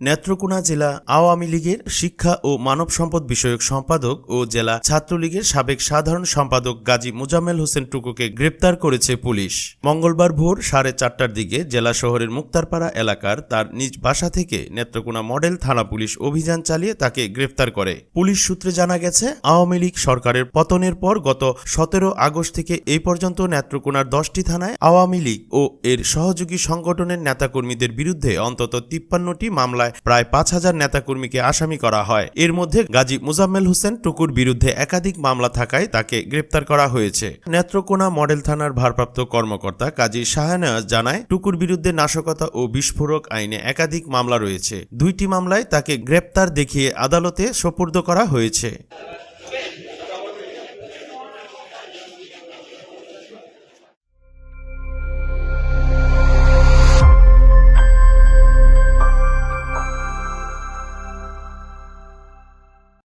নেত্রকোনা জেলা আওয়ামী লীগের শিক্ষা ও মানব সম্পদ বিষয়ক সম্পাদক ও জেলা ছাত্রলীগের সাবেক সাধারণ সম্পাদক গাজী মোজাম্মেল হোসেন টুকুকে গ্রেপ্তার করেছে পুলিশ। মঙ্গলবার ভোর সাড়ে চারটার দিকে জেলা শহরের মুক্তারপাড়া এলাকার তার নিজ বাসা থেকে নেত্রকোনা মডেল থানা পুলিশ অভিযান চালিয়ে তাকে গ্রেপ্তার করে। পুলিশ সূত্রে জানা গেছে, আওয়ামী লীগ সরকারের পতনের পর গত সতেরো আগস্ট থেকে এই পর্যন্ত নেত্রকোনার দশটি থানায় আওয়ামী লীগ ও এর সহযোগী সংগঠনের নেতাকর্মীদের বিরুদ্ধে অন্তত তিপ্পান্নটি মামলায় প্রায় পাঁচ হাজার নেতাকর্মীকে আসামি করা হয়। এর মধ্যে গাজী মুজাম্মেল হোসেন টুকুর বিরুদ্ধে একাধিক মামলা থাকায় তাকে গ্রেপ্তার করা হয়েছে। নেত্রকোনা মডেল থানার ভারপ্রাপ্ত কর্মকর্তা কাজী শাহানওয়াজ জানায়, টুকুর বিরুদ্ধে নাশকতা ও বিস্ফোরক আইনে একাধিক মামলা রয়েছে। দুইটি মামলায় তাকে গ্রেপ্তার দেখিয়ে আদালতে সোপর্দ করা হয়েছে।